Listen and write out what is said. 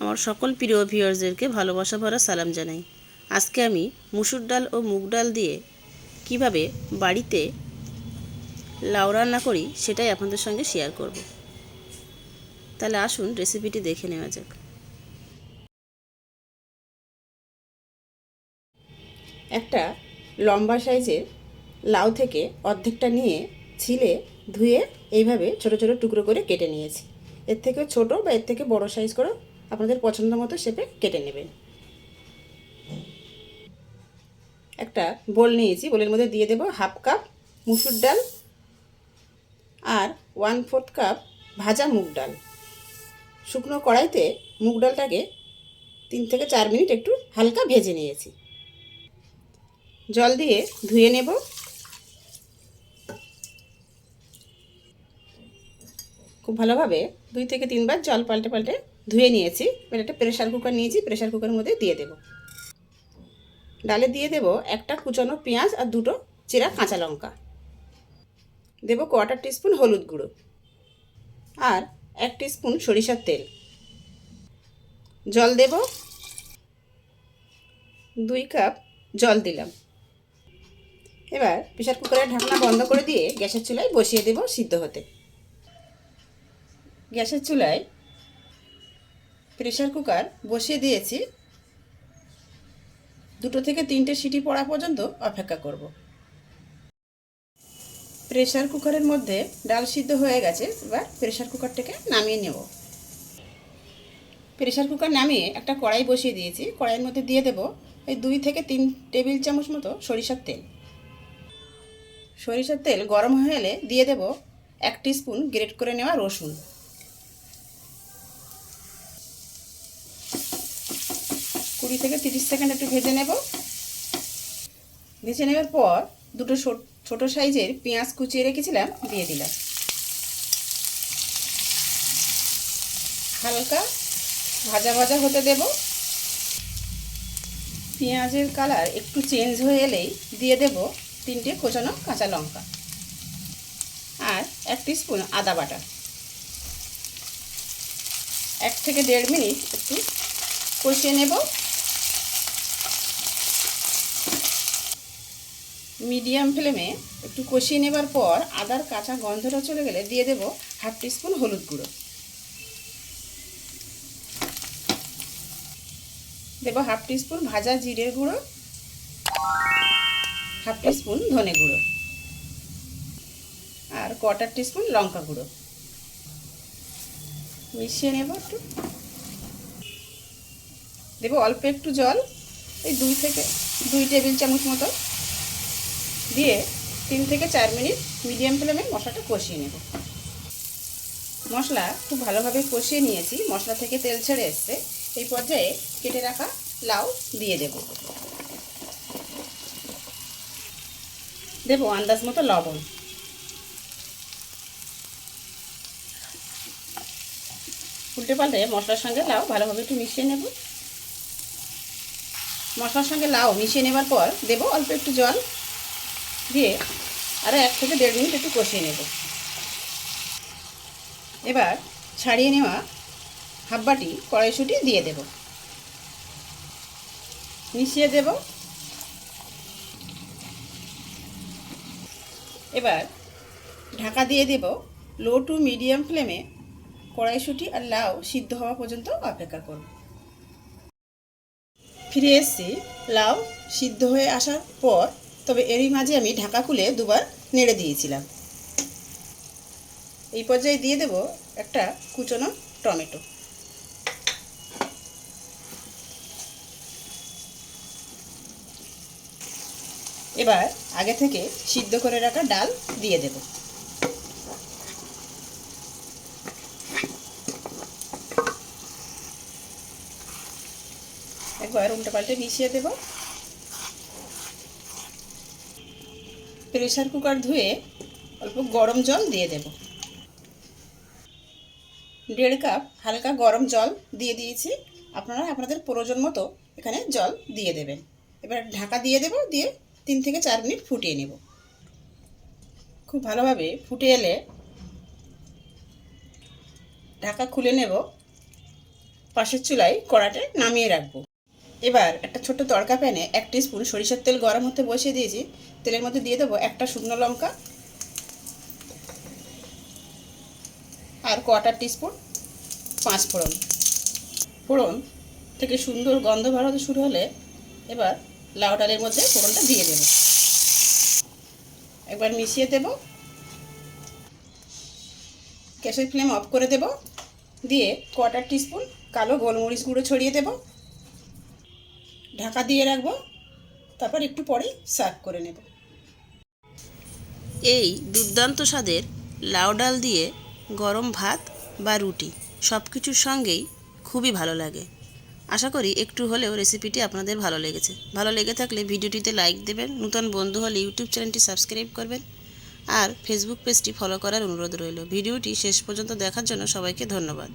আমার সকল প্রিয় ভিউয়ার্সদেরকে ভালোবাসা ভরা সালাম জানাই। আজকে আমি মুসুর ডাল ও মুগ ডাল দিয়ে কীভাবে বাড়িতে লাউ রান্না করি সেটাই আপনাদের সঙ্গে শেয়ার করব। তাহলে আসুন রেসিপিটি দেখে নেওয়া যাক। একটা লম্বা সাইজের লাউ থেকে অর্ধেকটা নিয়ে ছিলে ধুয়ে এইভাবে ছোট ছোট টুকরো করে কেটে নিয়েছি। এর থেকে ছোট বা এর থেকে বড় সাইজ করে আপনাদের পছন্দ মতো শেপে কেটে নেবেন। একটা বোল নিয়েছি, বোলের মধ্যে দিয়ে দেব হাফ কাপ মুসুর ডাল আর ওয়ান ফোর্থ কাপ ভাজা মুগ ডাল। শুকনো কড়াইতে মুগ ডালটাকে তিন থেকে চার মিনিট একটু হালকা ভেজে নিয়েছি। জল দিয়ে ধুয়ে নেব। খুব ভালোভাবে দুই থেকে তিনবার জল পাল্টে পাল্টে ধুয়ে নিয়েছি, এবার একটা প্রেশার কুকার নিয়েছি প্রেশার কুকারের মধ্যে দিয়ে দেব। ডালে দিয়ে দেব একটা কুচানো পেঁয়াজ আর দুটো চেরা কাঁচা লঙ্কা। দেব কোয়ার্টার টিস্পুন হলুদ গুঁড়ো আর এক টিস্পুন সরিষার তেল। জল দেব, দুই কাপ জল দিলাম। এবার প্রেশার কুকারের ঢাকনা বন্ধ করে দিয়ে গ্যাসের চুলায় বসিয়ে দেব সিদ্ধ হতে। গ্যাসের চুলায় প্রেশার কুকার বসিয়ে দিয়েছি। দুটো থেকে তিনটে সিটি পড়া পর্যন্ত অপেক্ষা করব। প্রেশার কুকারের মধ্যে ডাল সিদ্ধ হয়ে গেছে, এবার প্রেশার কুকারটাকে নামিয়ে নেব। প্রেশার কুকার নামিয়ে একটা কড়াই বসিয়ে দিয়েছি। কড়াইয়ের মধ্যে দিয়ে দেব এই দুই থেকে তিন টেবিল চামচ মতো সরিষার তেল। সরিষার তেল গরম হয়ে এলে দিয়ে দেব এক স্পুন গ্রেট করে নেওয়া রসুন। কুড়ি থেকে তিরিশ সেকেন্ড একটু ভেজে নেব। ভেজে নেওয়ার পর দুটো ছোট সাইজের পেঁয়াজ কুচিয়ে রেখেছিলাম, দিয়ে দিলাম। হালকা ভাজা ভাজা হতে দেব। পেঁয়াজের কালার একটু চেঞ্জ হয়ে এলেই দিয়ে দেব তিনটে কোচানো কাঁচা লঙ্কা আর এক স্পুন আদা বাটা। এক থেকে দেড় মিনিট একটু কষিয়ে নেব। মিডিয়াম ফ্লেমে একটু কষিয়ে নেবার পর আদার কাঁচা গন্ধটা চলে গেলে দিয়ে দেব হাফ টিস্পুন হলুদ গুঁড়ো। দেব হাফ টিস্পুন ভাজা জিরের গুঁড়ো, হাফ টিস্পুন ধনে গুঁড়ো আর কোয়ার্টার টিস্পুন লঙ্কা গুঁড়ো। মিশিয়ে নেব একটু। দেবো অল্প একটু জল, এই দুই থেকে দুই টেবিল চামচ মতো। দিয়ে তিন থেকে চার মিনিট মিডিয়াম ফ্লেমে মশলাটা কষিয়ে নেব। মশলা খুব ভালোভাবে কষিয়ে নিয়েছি, মশলা থেকে তেল ছেড়ে এসছে। এই পর্যায়ে কেটে রাখা লাউ দিয়ে দেব। দেবো আন্দাজ মতো লবণ। উল্টে পাল্টে মশলার সঙ্গে লাউ ভালোভাবে একটু মিশিয়ে নেব। মশলার সঙ্গে লাউ মিশিয়ে নেবার পর দেব অল্প একটু জল। দিয়ে আরও এক থেকে দেড় মিনিট একটু কষিয়ে নেব। এবার ছাড়িয়ে নেওয়া হাফ বাটি কড়াইশুঁটি দিয়ে দেব। মিশিয়ে দেব। এবার ঢাকা দিয়ে দেব লো টু মিডিয়াম ফ্লেমে কড়াইশুঁটি আর লাউ সিদ্ধ হওয়া পর্যন্ত অপেক্ষা করব। ফিরে এসেছি, লাউ সিদ্ধ হয়ে আসার পর তবে এরই মাঝে আমি ঢাকা খুলে দুবার নেড়ে দিয়েছিলাম। এই পর্যায়ে দিয়ে দেব একটা কুচনো টমেটো। এবার আগে থেকে সিদ্ধ করে রাখা ডাল দিয়ে দেব। একবার উল্টে পাল্টে মিশিয়ে দেব। প্রেশার কুকার ধুয়ে অল্প গরম জল দিয়ে দেব। দেড় কাপ হালকা গরম জল দিয়ে দিয়েছি। আপনারা আপনাদের প্রয়োজন মতো এখানে জল দিয়ে দেবেন। এবার ঢাকা দিয়ে দেব, দিয়ে তিন থেকে চার মিনিট ফুটিয়ে নেব। খুব ভালোভাবে ফুটে এলে ঢাকা খুলে নেব। পাশের চুলায় কড়াতে নামিয়ে রাখব। এবার একটা ছোট্ট তড়কা প্যানে এক স্পুন সরিষার তেল গরম হতে বসিয়ে দিয়েছি। তেলের মধ্যে দিয়ে দেবো একটা শুকনো লঙ্কা আর কোয়াটার টিস্পুন পাঁচ ফোড়ন। ফোড়ন থেকে সুন্দর গন্ধ বেরোতে শুরু হলে এবার লাউ ডালের মধ্যে ফোড়নটা দিয়ে দেব। একবার মিশিয়ে দেব। গ্যাসের ফ্লেম অফ করে দেব। দিয়ে কোয়াটার টিস্পুন কালো গোলমরিচ গুঁড়ো ছড়িয়ে দেব। ঢাকা দিয়ে রাখব, তারপর একটু পরেই সার্ভ করে নেব। এই দুর্দান্ত স্বাদের লাউ ডাল দিয়ে গরম ভাত বা রুটি সব কিছুর সঙ্গেই খুবই ভালো লাগে। আশা করি একটু হলেও রেসিপিটি আপনাদের ভালো লেগেছে। ভালো লেগে থাকলে ভিডিওটিতে লাইক দেবেন, নতুন বন্ধু হলে ইউটিউব চ্যানেলটি সাবস্ক্রাইব করবেন। আর ফেসবুক পেজটি ফলো করার অনুরোধ রইল। ভিডিওটি শেষ পর্যন্ত দেখার জন্য সবাইকে ধন্যবাদ।